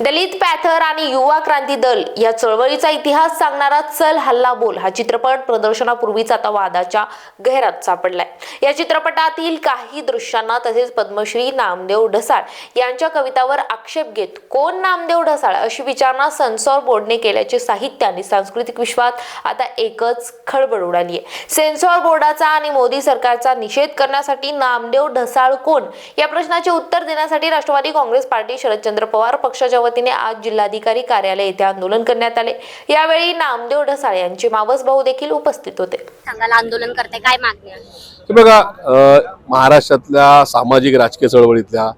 दलित Panther आणि युवा क्रांती दल या चळवळीचा इतिहास सांगणारा चल हल्ला बोल हा चित्रपट प्रदर्शनापूर्वीच आता वादाच्या गहरात सापडलाय. या चित्रपटातील काही दृश्यांना तसेच पद्मश्री नामदेव ढसाळ यांच्या कवितावर आक्षेप घेत कोण नामदेव ढसाळ अशी विचारणा सेन्सॉर बोर्डने केल्याचे साहित्य आणि सांस्कृतिक विश्वात आता एकच खळबळ उडाली आहे सेन्सॉर बोर्डाचा आणि मोदी सरकारचा निषेध करण्यासाठी नामदेव ढसाळ कोण? या प्रश्नाचे उत्तर देण्यासाठी राष्ट्रवादी काँग्रेस पार्टी शरदचंद्र पवार पक्षाच्या वतीने आज जिल्हाधिकारी कार्यालय येथे आंदोलन करण्यात आले. यावेळी नामदेव ढसाळ यांचे मावस भाऊ देखील उपस्थित होते. सांगायला आंदोलन करते काय मागणी आहे? हे बघा अ, महाराष्ट्रातल्या सामाजिक राजकीय चळवळीतल्या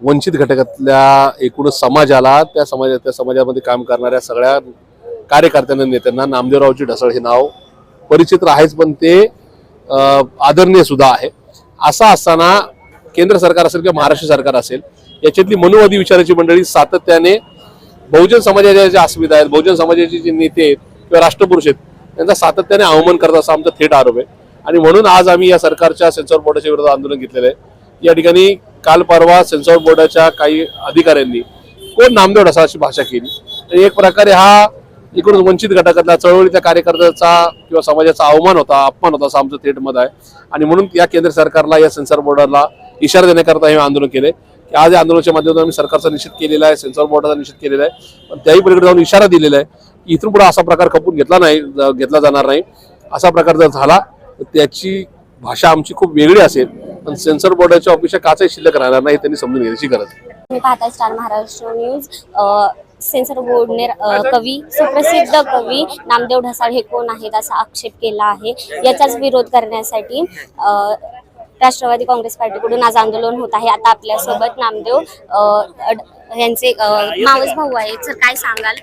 वंचित घटकातल्या एकूणच समाजाला त्या समाजा त्या समाजामध्ये काम करणाऱ्या सगळ्या कार्यकर्त्यांना नेत्यांना नामदेवरावची ढसळ हे नाव परिचित आहेच पण ते अ, आदरणीय सुद्धा आहे. असं असताना केंद्र सरकार असेल किंवा महाराष्ट्र सरकार असेल याच्यातली मनोवादी विचाराची मंडळी सातत्याने बहुजन समाजाच्या ज्या अस्मिता आहेत बहुजन समाजाचे जे नेते आहेत किंवा राष्ट्रपुरुष आहेत त्यांचा सातत्याने अवमान करत असा आमचा थेट आरोप आहे. आणि म्हणून आज आम्ही या सरकारच्या सेन्सॉर बोर्डाच्या विरोधात आंदोलन घेतलेलं आहे. या ठिकाणी काल परवा सेन्सॉर बोर्डाच्या काही अधिकाऱ्यांनी कोण नामदेव ढसा अशी भाषा केली? आणि एक प्रकारे हा इकडून वंचित घटकातल्या चळवळीच्या कार्यकर्त्याचा किंवा समाजाचा अवमान होता अपमान होता असं आमचं थेट मत आहे. आणि म्हणून या केंद्र सरकारला या सेन्सॉर बोर्डाला इशारा देण्याकरता हे आंदोलन केले की आज या आंदोलनाच्या माध्यमातून आम्ही सरकारचा निषेध केलेला आहे सेन्सॉर बोर्डाचा निषेध केलेला आहे. पण त्याही पलीकडे जाऊन इशारा दिलेला आहे की इथून पुढे असा प्रकार खपून घेतला नाही घेतला जाणार नाही. असा प्रकार जर झाला तर त्याची भाषा आमची खूप वेगळी असेल. पण सेन्सर बोर्डाच्या ऑफिसच्या काचही शिल्लक राहणार नाही त्यांनी समजून घ्यायची गरज तुम्ही पाहताय स्टार महाराष्ट्र न्यूज. सेन्सर बोर्डने कवी सुप्रसिद्ध कवी नामदेव ढसाळ हे कोण आहेत असा आक्षेप केला आहे. याचाच विरोध करण्यासाठी राष्ट्रवादी काँग्रेस पार्टीकडून आज आंदोलन होत आहे. आता आपल्यासोबत नामदेव यांचे मावस भाऊ आहेत. सर काय सांगाल?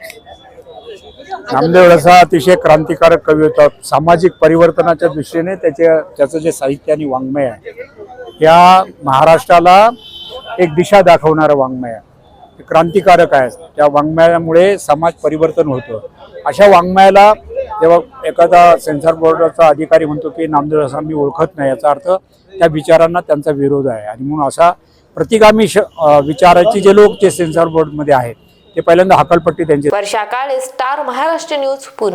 नामदेव असा अतिशय क्रांतिकारक कवी होता. सामाजिक परिवर्तनाच्या दृष्टीने त्याचे त्याचं जे साहित्य आणि वाङ्मय आहे या महाराष्ट्राला एक दिशा दाखवणारं वाङ्मय आहे. क्रांतिकारक आहे. त्या वाङ्मयामुळे समाज परिवर्तन होतं. अशा वाङ्मयाला तेव्हा एखादा सेन्सर बोर्डाचा अधिकारी म्हणतो की नामदेव असा मी ओळखत नाही याचा अर्थ त्या विचारांना त्यांचा विरोध आहे. आणि म्हणून असा प्रतिगामी विचाराचे जे लोक जे सेन्सर बोर्डमध्ये आहेत ते पहिल्यांदा हकालपट्टी त्यांची वर्षा काळे स्टार महाराष्ट्र न्यूज पुणे.